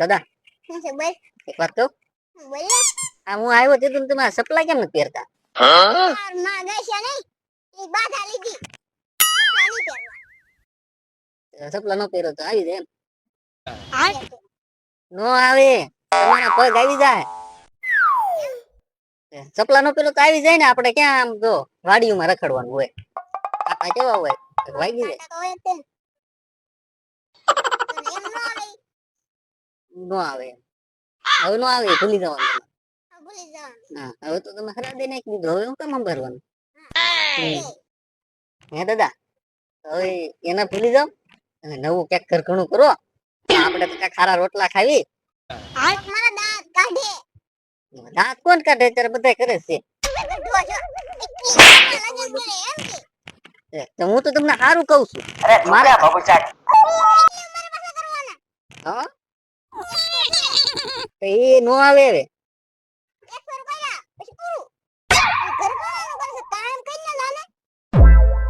દાદા બોલ એક વાત કહું? બોલ. આ હું આવ્યો તે તમે તમારા સપ્લાય કેમ નથી પહેરતા તારમાં ગઈ છે નહીં. એ બાધા લીધી. કપડાં નહીં પહેરવા. સપલા નો પહેરો તો આવી જાય એમ. નો આવે તમારા પગ આવી જાય. સપલા નો પેલો તો આવી જાય ને આપણે ક્યાં આમ જો વાડીઓમાં રખડવાનું હોય. આટા કેવા હોય? વાગી જાય કાંટા તો હોય જ તે. તને એમ ન આવે ઈ? નો આવે. હવે નો આવે ભૂલી જવાનું ભૂલી જવાનું. હા હવે તો તમે હરા દે કીધું હવે હું કામ ભરવાનું હે. દાદા? હવે એને ભૂલી જાવ અને નવું ક્યાંક ઘર ઘણું કરો. આપણે તો કાંઈક ખારા રોટલા ખાવી. દાંત કાઢે. દાંત કોણ કાઢે? અત્યારે બધા કરે છે. હું તો તમને સારું કઉ છું. અરે મારા બાબુચાક હા? તો એ નો આવે.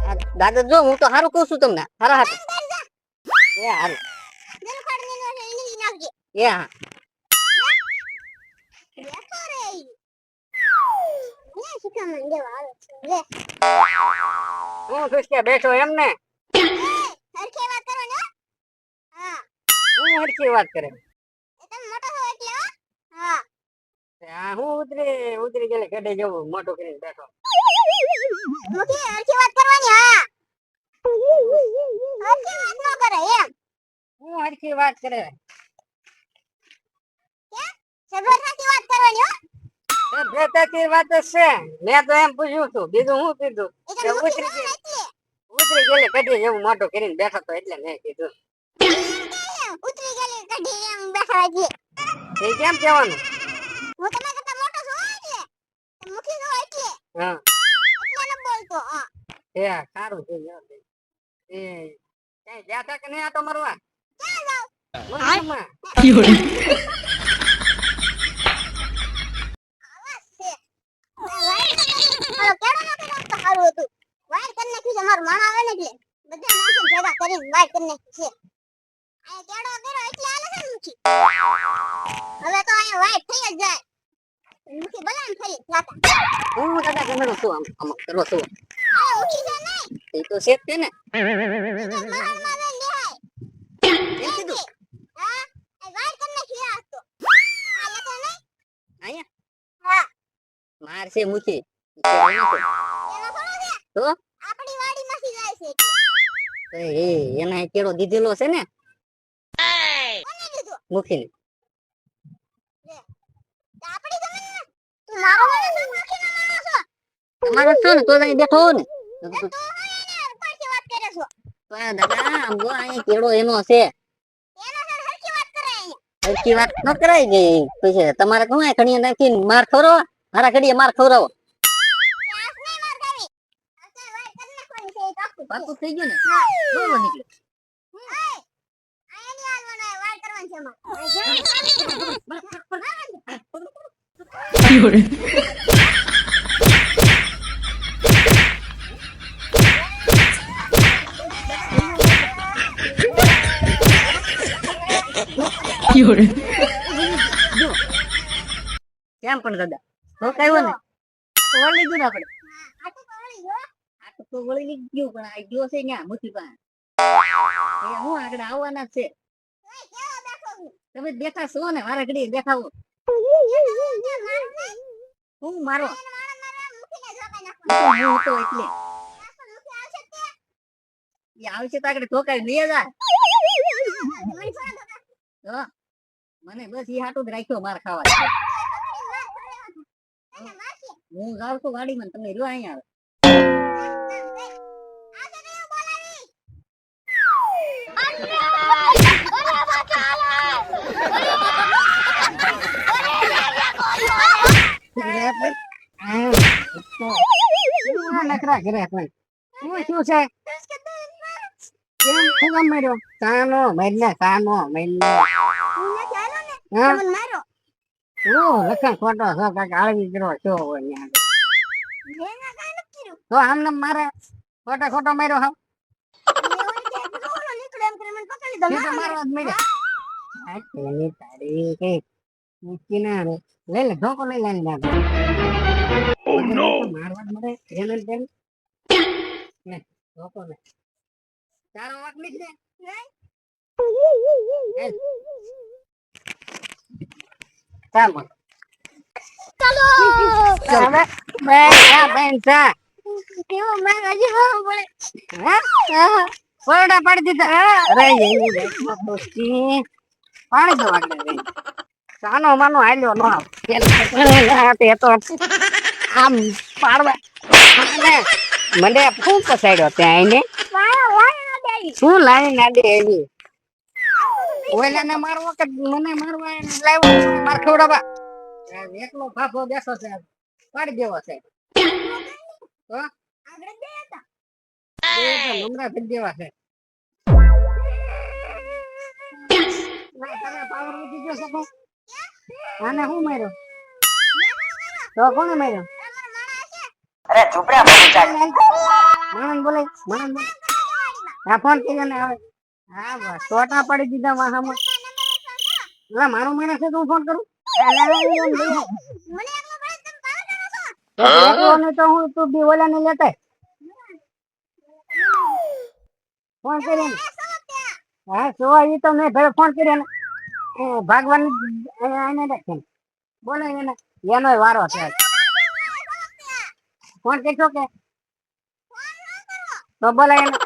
આ દાદા જો હું તો સારું કઉ છું તમને. હારા હાથ. એ હારું. એ હા. બેઠો રે હું ખુશિયા એમ ને. એ, વાત કરો ને હા, હું હરખી વાત કરે એ તમે મોટો છો એટલે હો. હા. આ હું ઉતરી ઉતરી ગયેલી ગઢે જવું મોટું કરીને બેઠો મુખી, હરખી વાત કરવાની, હા. હરખી વાત ન કરે, એમ. હું વાત કરે સગવડતાથી વાત કરવાની, હો. એ વાત જ છે મેં તો એમ પૂછ્યું તું બીજું હું કીધું ઉતરી ગઈ. ઉતરી ગયેલી ગઢે જેવું મોટું કરીને બેઠો તો એટલે મેં કીધું ઉતરી ગયેલી કઢી એમ બેઠા. એ કેમ કહેવાનું હું તમારા કરતા મોટો છું, એટલે. મુખી છો એટલે. હા એટલે ન બોલતો, હા. એ સારું છે એ ક્યાંય ગયા તા કે નહીં આટો મારવા ક્યાં જાવ? મંદિરમાં? આવા છે. વાયર મારો કેળો ન કર્યો હોત તો સારું હતું. વાયર કરી નાખ્યું છે, મારું માણસ આવે ને એટલે. બધા માણસો ભેગા કરીને વાયર કરી નાખ્યું છે. આ કેળો કર્યો એટલે હાલે છે હવે તો અહીંયા વાયર થઈ જ જાય. ભલે આમ ફરી જાતા. હું દાદા ગમેડું છું આમ આમ કરો છું હવે મુખી છે નહીં. એ તો છે જ તે ને એ મારા મારે લેવાય. એમ કીધું હા? આ વાયર કરી નાખ્યું આ તો. આ લખો નહીં? અહીંયા હા. માર છે મુખી છે. તો? આપણી વાડીમાંથી જાય છે. તો એ એના કેળો દીધેલો છે ને કોને દીધું? મુખી તો આપણી જમીન તું મારો માણસ છો, મુખીનો માણસ છો. તમારો છો ને તો અહીં બેઠો ને તો એને ઉપરથી વાત કરે છો. દાદા આમ જો કેળો એનો સરખી વાત ન કરાય ગઈ પછી તમારે કહું ઘડીએ નાખીને માર ખવડાવો મારા ઘડીએ માર. પાકું થઈ ગયું ને બોલો નીકળે આ છે અમારે. કેમ પણ દાદા રોકાયો ને આ તો વળી ગયું ને આપણે તો વળી ગયો. આ તો તો વળી ગયું, પણ આ ગયો છે ન્યા મોટી પાસે એ હું આગળ આવવાના છે. તમે બેઠા ને, મારા મારું નહીં. હું મારો. હું એટલે. આવશે તો? આગળ લઈ જા મને બસ એ હાટું જ રાખ્યો માર ખાવા. હું. જાઉં છું ગાડીમાં તમે રહ્યો અહીંયા આવશે તો એવું બોલાવી. આવે. આ નખરા કરે પણ હું શું છે કેમ શું માર્યો સાનો મહિને સાનો મહિને હા મને મારો. ઓ લખણ ખોટો છો કાંઈક કાંઈ માર્યો તેની કઈ લઈ લે ધોકો લઈ લે ના! મારવા મળે એને ને તેને. લે તારો વાક નીકળે ચાલ ચાલો બેન બેન જા કેવો મેં હજી બહુ પડે હા કોરડા પાડી દીધા અરે એની રેસમાં દોસ્તી પાડી દો આગળ જઈને. સાનો માનો હાલ્યો નો. પેલા તો આમ પાડવા. મને ફૂંક પસાડ્યો ત્યાં એને શું લાવી ના દે એવી ઓલાને મારવો કે મને મારવા એને લાવ્યો? માર ખવડાવા એકલો ફાફો બેસો છે. પાડી દેવો છે. નમરા થઈ દેવા છે. તને power ગયો છે આને શું માર્યો? તો કોને માર્યો? અરે ચૂપ રે મોટું ચાલ. માણસ બોલે માણસ આ ફોન કે ને આવે હા બસ. ટોટા પડી દીધા માથામાં એટલે મારો માણસ છે તો હું ફોન કરું. મને એકલો ભાઈ તમે પાવર કરો છો તો એકલો ને તો હું તું બી ઓલા ને લેતા. ફોન કર્યો હા જોવા ઈ તો મેં ભાઈ ફોન કર્યો ને. એ એને બોલે એને. એનો વારો છે. ફોન કરશો કે? તો બોલે એને.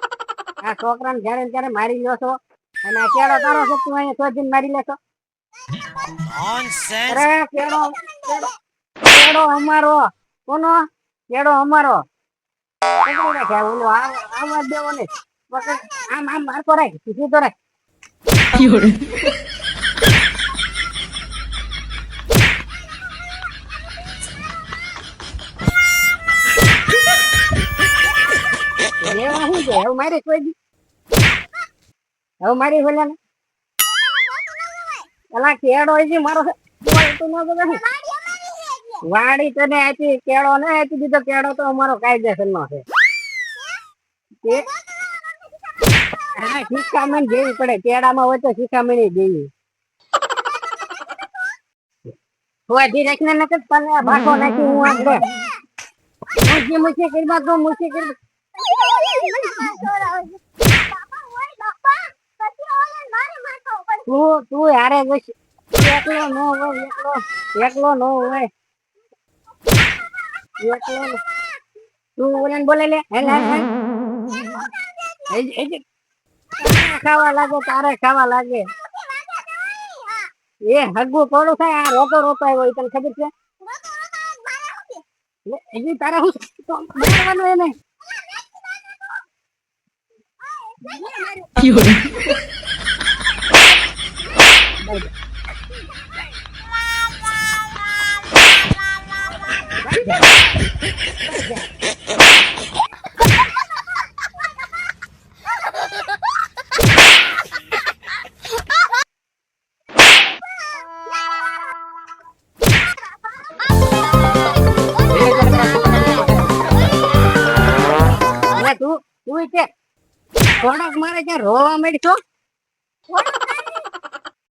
આ છોકરાને જ્યારે ત્યારે મારી લો છો અને આ કેળો તારો છે તું અહીંયા શોધીને મારી લેશો. અરે કેળો કેળો અમારો. કોનો? કેળો અમારો. ઓલો આવા દેવો ને આમ આમ મારતો રાખ સીધો રાખ. છે હવે મારી કોઈ દી હવે મારી ભલે ને પેલા કેળો છે મારો વાડી તને આપી કેળો ને આપી દીધો. કેળો તો અમારો કાયદેસર નો છે. તે- હા, શિખામણ જેવી પડે. કેળામાં હોય તો શિખામણી જેવી. હોવાથી રાખીને નકર તને ભાગો નાખી હું આપણે મુસી મુસી બાદ મુસી કરી તું તું હારે જઈશ. એકલો નો હોય એકલો એકલો નો હોય. એકલો તું ઓલાને બોલે લે. હેલ હેલ હેલ. એ જ- એ ખાવા લાગે તારે ખાવા લાગે. એ હગું કોડું થાય આ રોતો રોતો આવ્યો તને ખબર છે? હજી તારે હું તો મારવાનું એને. અરે તું તું મારે ત્યાં રોવા છો